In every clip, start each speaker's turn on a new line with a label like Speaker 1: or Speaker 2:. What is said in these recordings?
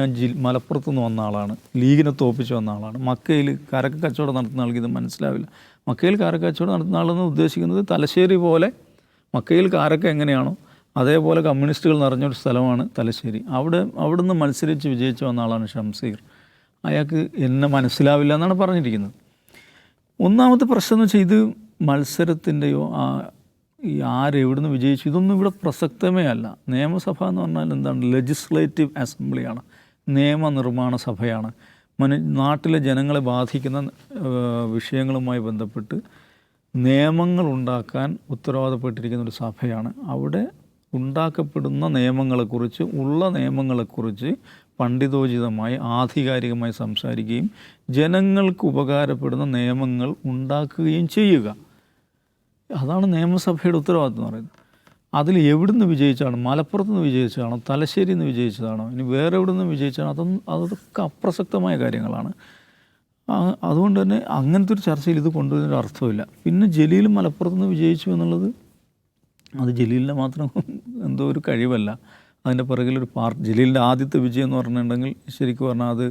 Speaker 1: ഞാൻ ജി മലപ്പുറത്ത് നിന്ന് വന്ന ആളാണ്. ലീഗിനെ തോപ്പിച്ച് വന്ന ആളാണ്. മക്കയിൽ കരക്ക് കച്ചവടം നടത്തുന്ന ആൾക്ക് ഇത് മനസ്സിലാവില്ല. മക്കയിൽ കാരക്ക കച്ചവടം നടത്തുന്ന ആളെന്ന് ഉദ്ദേശിക്കുന്നത് തലശ്ശേരി പോലെ മക്കയിൽ കാരക്ക എങ്ങനെയാണോ അതേപോലെ കമ്മ്യൂണിസ്റ്റുകൾ നിറഞ്ഞൊരു സ്ഥലമാണ് തലശ്ശേരി. അവിടെ അവിടുന്ന് മത്സരിച്ച് വിജയിച്ച് വന്ന ആളാണ് ഷംസീർ. അയാൾക്ക് എന്നെ മനസ്സിലാവില്ല എന്നാണ് പറഞ്ഞിരിക്കുന്നത്. ഒന്നാമത്തെ പ്രശ്നം എന്ന് വെച്ചാൽ ഇത് മത്സരത്തിന്റെയോ ആ ഈ ആരെവിടുന്ന് വിജയിച്ചു? ഇതൊന്നും ഇവിടെ പ്രസക്തമേ അല്ല. നിയമസഭ എന്ന് പറഞ്ഞാൽ എന്താണ്? ലെജിസ്ലേറ്റീവ് അസംബ്ലിയാണ് നിയമനിർമ്മാണ സഭയാണ് മനു നാട്ടിലെ ജനങ്ങളെ ബാധിക്കുന്ന വിഷയങ്ങളുമായി ബന്ധപ്പെട്ട് നിയമങ്ങൾ ഉണ്ടാക്കാൻ ഉത്തരവാദപ്പെട്ടിരിക്കുന്ന ഒരു സഭയാണ്. അവിടെ ഉണ്ടാക്കപ്പെടുന്ന നിയമങ്ങളെക്കുറിച്ച് ഉള്ള നിയമങ്ങളെക്കുറിച്ച് പണ്ഡിതോചിതമായി ആധികാരികമായി സംസാരിക്കുകയും ജനങ്ങൾക്ക് ഉപകാരപ്പെടുന്ന നിയമങ്ങൾ ഉണ്ടാക്കുകയും ചെയ്യുക. അതാണ് നിയമസഭയുടെ ഉത്തരവാദിത്വം എന്ന് പറയുന്നത്. അതിൽ എവിടെ നിന്ന് വിജയിച്ചാണ് മലപ്പുറത്ത് നിന്ന് വിജയിച്ചതാണോ? തലശ്ശേരിയിൽ നിന്ന് വിജയിച്ചതാണോ? ഇനി വേറെ എവിടെ നിന്ന് വിജയിച്ചാണോ അതൊന്നും അതൊക്കെ അപ്രസക്തമായ കാര്യങ്ങളാണ്. അതുകൊണ്ട് തന്നെ അങ്ങനത്തെ ഒരു ചർച്ചയിൽ ഇത് കൊണ്ടുവരുന്നൊരു അർത്ഥമില്ല പിന്നെ ജലീൽ മലപ്പുറത്ത് നിന്ന് വിജയിച്ചു എന്നുള്ളത് അത് ജലീലിന്റെ മാത്രം എന്തോ ഒരു കഴിവല്ല. അതിന്റെ പിറകിലൊരു പാർട്ടി ജലീലിന്റെ ആദ്യത്തെ വിജയം എന്ന് പറഞ്ഞിട്ടുണ്ടെങ്കിൽ ശരിക്കും പറഞ്ഞാൽ അത്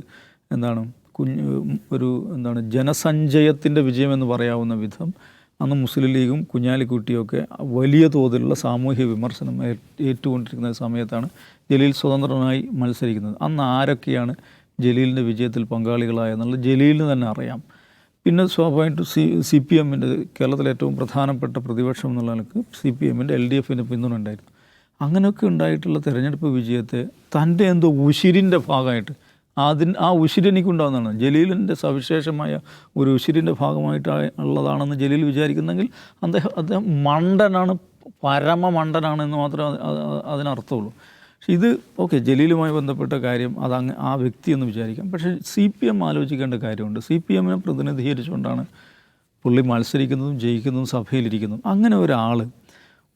Speaker 1: എന്താണ് കുഞ്ഞ് ഒരു എന്താണ് ജനസഞ്ചയത്തിന്റെ വിജയം എന്ന് പറയാവുന്ന വിധം അന്ന് മുസ്ലിം ലീഗും കുഞ്ഞാലിക്കുട്ടിയും ഒക്കെ വലിയ തോതിലുള്ള സാമൂഹ്യ വിമർശനം ഏറ്റുകൊണ്ടിരിക്കുന്ന സമയത്താണ് ജലീൽ സ്വതന്ത്രനായി മത്സരിക്കുന്നത്. അന്ന് ആരൊക്കെയാണ് ജലീലിന്റെ വിജയത്തിൽ പങ്കാളികളായെന്നുള്ളത് ജലീലിന് തന്നെ അറിയാം. പിന്നെ സ്വാഭാവികമായിട്ടും സി സി പി എമ്മിന്റെ കേരളത്തിലെ ഏറ്റവും പ്രധാനപ്പെട്ട പ്രതിപക്ഷം എന്നുള്ള നിലയ്ക്ക് സി പി എമ്മിന്റെ എൽ ഡി എഫിന്റെ പിന്തുണ ഉണ്ടായിരുന്നു. അങ്ങനെയൊക്കെ ഉണ്ടായിട്ടുള്ള തെരഞ്ഞെടുപ്പ് വിജയത്തെ തന്റെ എന്തോ ഉശിരിന്റെ ഭാഗമായിട്ട് അതിന് ആ ഉശിരി എനിക്കുണ്ടാകുന്നതാണ് ജലീലിന്റെ സവിശേഷമായ ഒരു ഉശിരിന്റെ ഭാഗമായിട്ട് ഉള്ളതാണെന്ന് ജലീൽ വിചാരിക്കുന്നെങ്കിൽ അദ്ദേഹം അദ്ദേഹം മണ്ടനാണ് പരമ മണ്ടനാണ് എന്ന് മാത്രമേ അത് അത് അതിനർത്ഥമുള്ളൂ. പക്ഷെ ഇത് ഓക്കെ ജലീലുമായി ബന്ധപ്പെട്ട കാര്യം അത് അങ്ങ് ആ വ്യക്തി എന്ന് വിചാരിക്കാം. പക്ഷേ സി പി എം ആലോചിക്കേണ്ട കാര്യമുണ്ട്. സി പി എമ്മിനെ പ്രതിനിധീകരിച്ചുകൊണ്ടാണ് പുള്ളി മത്സരിക്കുന്നതും ജയിക്കുന്നതും സഭയിലിരിക്കുന്നതും. അങ്ങനെ ഒരാൾ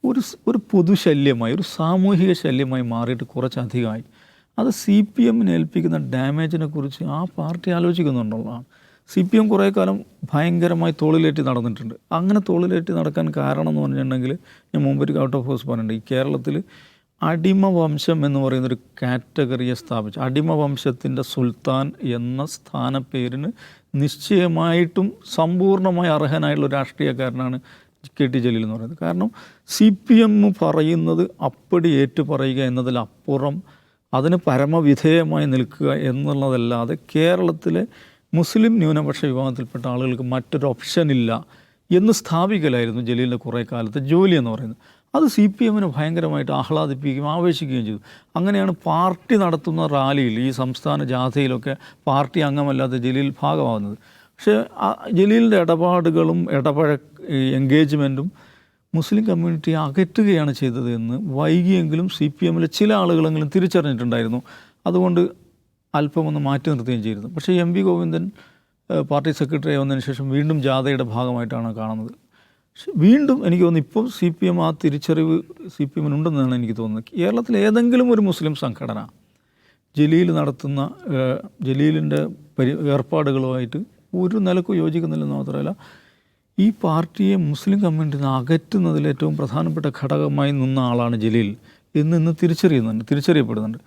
Speaker 1: ഒരു ഒരു പൊതുശല്യമായി ഒരു സാമൂഹിക ശല്യമായി മാറിയിട്ട് കുറച്ചധികമായി അത് സി പി എമ്മിന് ഏൽപ്പിക്കുന്ന ഡാമേജിനെ കുറിച്ച് ആ പാർട്ടി ആലോചിക്കുന്നുണ്ടുള്ളതാണ് സി പി എം കുറേ കാലം ഭയങ്കരമായി തോളിലേറ്റി നടന്നിട്ടുണ്ട്. അങ്ങനെ തോളിലേറ്റി നടക്കാൻ കാരണം എന്ന് പറഞ്ഞിട്ടുണ്ടെങ്കിൽ ഞാൻ മുമ്പ് ഒരു ഔട്ട് ഓഫ് ഹൗസ് പറഞ്ഞിട്ടുണ്ട്. ഈ കേരളത്തിൽ അടിമ വംശം എന്ന് പറയുന്നൊരു കാറ്റഗറിയെ സ്ഥാപിച്ചു. അടിമ വംശത്തിന്റെ സുൽത്താൻ എന്ന സ്ഥാനപ്പേരിന് നിശ്ചയമായിട്ടും സമ്പൂർണമായി അർഹനായിട്ടുള്ള ഒരു രാഷ്ട്രീയക്കാരനാണ് കെ ടി ജലീൽ എന്ന് പറയുന്നത്. കാരണം സി പി എം പറയുന്നത് അപ്പടി ഏറ്റുപറയുക എന്നതിലപ്പുറം അതിന് പരമവിധേയമായി നിൽക്കുക എന്നുള്ളതല്ലാതെ കേരളത്തിലെ മുസ്ലിം ന്യൂനപക്ഷ വിഭാഗത്തിൽപ്പെട്ട ആളുകൾക്ക് മറ്റൊരു ഓപ്ഷൻ ഇല്ല എന്ന് സ്ഥാപിക്കലായിരുന്നു ജലീലിന്റെ കുറേ കാലത്തെ ജോലി എന്ന് പറയുന്നത്. അത് സി പി എമ്മിനെ ഭയങ്കരമായിട്ട് ആഹ്ലാദിപ്പിക്കുകയും ആവേശിക്കുകയും ചെയ്തു. അങ്ങനെയാണ് പാർട്ടി നടത്തുന്ന റാലിയിൽ ഈ സംസ്ഥാന ജാഥയിലൊക്കെ പാർട്ടി അംഗമല്ലാത്ത ജലീൽ ഭാഗമാകുന്നത്. പക്ഷേ ജലീലിന്റെ ഇടപാടുകളും ഇടപഴ എൻഗേജ്മെന്റും മുസ്ലിം കമ്മ്യൂണിറ്റിയെ അകറ്റുകയാണ് ചെയ്തത് എന്ന് വൈകിയെങ്കിലും സി പി എമ്മിലെ ചില ആളുകളെങ്കിലും തിരിച്ചറിഞ്ഞിട്ടുണ്ടായിരുന്നു. അതുകൊണ്ട് അല്പമൊന്ന് മാറ്റി നിർത്തുകയും ചെയ്തിരുന്നു. പക്ഷേ M V Govindan party secretary ആവുന്നതിന് ശേഷം വീണ്ടും ജാഥയുടെ ഭാഗമായിട്ടാണ് കാണുന്നത്. വീണ്ടും എനിക്ക് തോന്നുന്നു ഇപ്പോൾ സി പി എം ആ തിരിച്ചറിവ് സി പി എമ്മിനുണ്ടെന്നാണ് എനിക്ക് തോന്നുന്നത്. കേരളത്തിലെ ഏതെങ്കിലും ഒരു മുസ്ലിം സംഘടന ജലീൽ നടത്തുന്ന ജലീലിന്റെ പരി ഏർപ്പാടുകളുമായിട്ട് ഒരു നിലക്കും യോജിക്കുന്നില്ലെന്ന് മാത്രമല്ല ഈ പാർട്ടിയെ മുസ്ലിം കമ്മ്യൂണിറ്റിയിൽ നിന്ന് അകറ്റുന്നതിൽ ഏറ്റവും പ്രധാനപ്പെട്ട ഘടകമായി നിന്ന ആളാണ് ജലീൽ എന്ന് ഇന്ന് തിരിച്ചറിയുന്നുണ്ട് തിരിച്ചറിയപ്പെടുന്നുണ്ട്.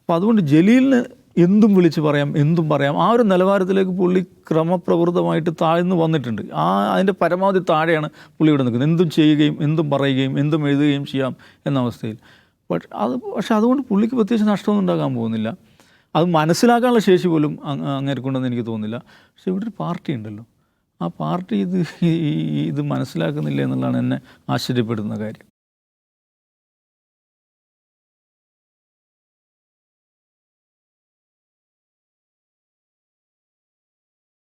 Speaker 1: അപ്പോൾ അതുകൊണ്ട് ജലീലിന് എന്തും വിളിച്ച് പറയാം എന്തും പറയാം. ആ ഒരു നിലവാരത്തിലേക്ക് പുള്ളി ക്രമപ്രവൃത്തമായിട്ട് താഴ്ന്നു വന്നിട്ടുണ്ട്. ആ അതിന്റെ പരമാവധി താഴെയാണ് പുള്ളി ഇവിടെ നിൽക്കുന്നത്. എന്തും ചെയ്യുകയും എന്തും പറയുകയും എന്തും എഴുതുകയും ചെയ്യാം എന്ന അവസ്ഥയിൽ. പക്ഷെ അത് പക്ഷേ അതുകൊണ്ട് പുള്ളിക്ക് പ്രത്യേകിച്ച് നഷ്ടമൊന്നും ഉണ്ടാകാൻ പോകുന്നില്ല. അത് മനസ്സിലാക്കാനുള്ള ശേഷി പോലും അങ്ങ് അങ്ങേർക്കുണ്ടെന്ന് എനിക്ക് തോന്നുന്നില്ല. പക്ഷേ ഇവിടെ ഒരു പാർട്ടി ഉണ്ടല്ലോ. ആ പാർട്ടി ഇത് ഇത് മനസ്സിലാക്കുന്നില്ല എന്നുള്ളതാണ് എന്നെ ആശ്ചര്യപ്പെടുന്ന കാര്യം.